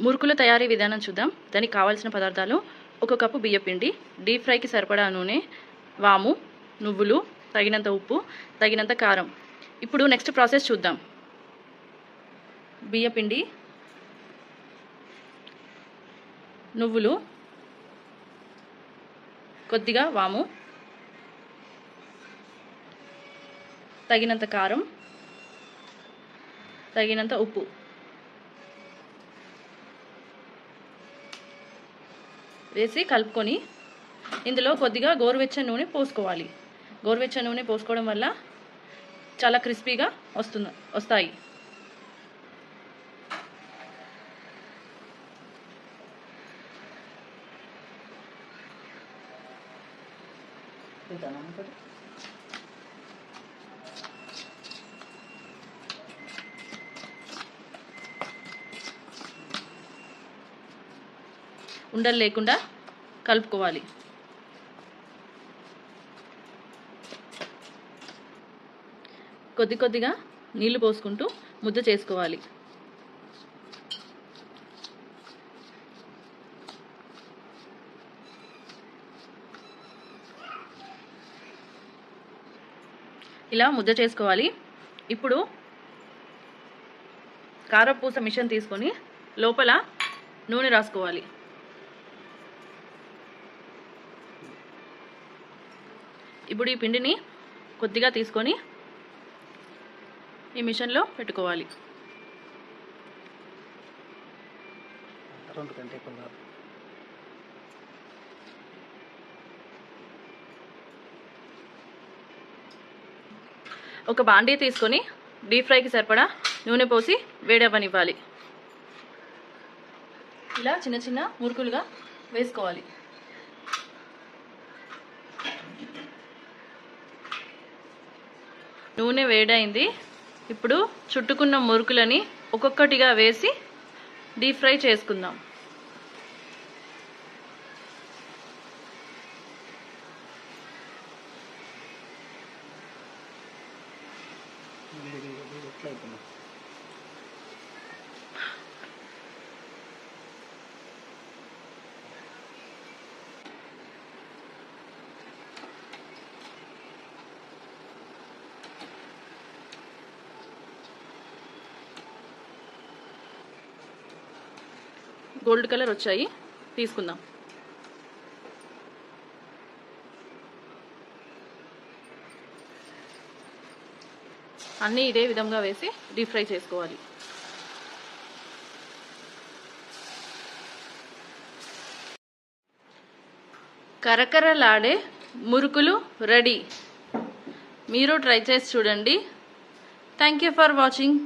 మురుకుల తయారీ విధానం చూద్దాం. దానికి కావాల్సిన పదార్థాలు ఒక కప్పు బియ్యపిండి డీప్ ఫ్రైకి సరిపడా నూనె వాము నువ్వులు తగినంత ఉప్పు తగినంత కారం. ఇప్పుడు నెక్స్ట్ ప్రాసెస్ చూద్దాం. బియ్యపిండి నువ్వులు కొద్దిగా వాము తగినంత కారం తగినంత ఉప్పు. వేసి కలుపుకొని ఇందులో కొద్దిగా గోరువెచ్చని నూనె పోసుకోవాలి. గోరువెచ్చని నూనె పోసుకోవడం వల్ల చాలా క్రిస్పీగా వస్తుంది వస్తాయి. ఉండలు లేకుండా కలుపుకోవాలి. కొద్ది కొద్దిగా నీళ్ళు పోసుకుంటూ ముద్ద చేసుకోవాలి. ఇలా ముద్ద చేసుకోవాలి. ఇప్పుడు కారపూస మిషన్ తీసుకొని లోపల నూనె రాసుకోవాలి. ఇప్పుడు ఈ పిండిని కొద్దిగా తీసుకొని ఈ మిషన్లో పెట్టుకోవాలి. రెండు ఎక్కువ. ఒక బాండీ తీసుకొని డీప్ ఫ్రైకి సరిపడా నూనె పోసి వేడవ్వనివ్వాలి. ఇలా చిన్న చిన్న మురుకులుగా వేసుకోవాలి. నూనె వేడైంది. ఇప్పుడు చుట్టుకున్న మురుకులని ఒక్కొక్కటిగా వేసి డీప్ ఫ్రై చేసుకుందాం. ఎట్లా గోల్డ్ కలర్ వచ్చాయి. తీసుకుందాం. అన్నీ ఇదే విధంగా వేసి డీప్ ఫ్రై చేసుకోవాలి. కరకరలాడే మురుకులు రెడీ. మీరు ట్రై చేసి చూడండి. Thank you for watching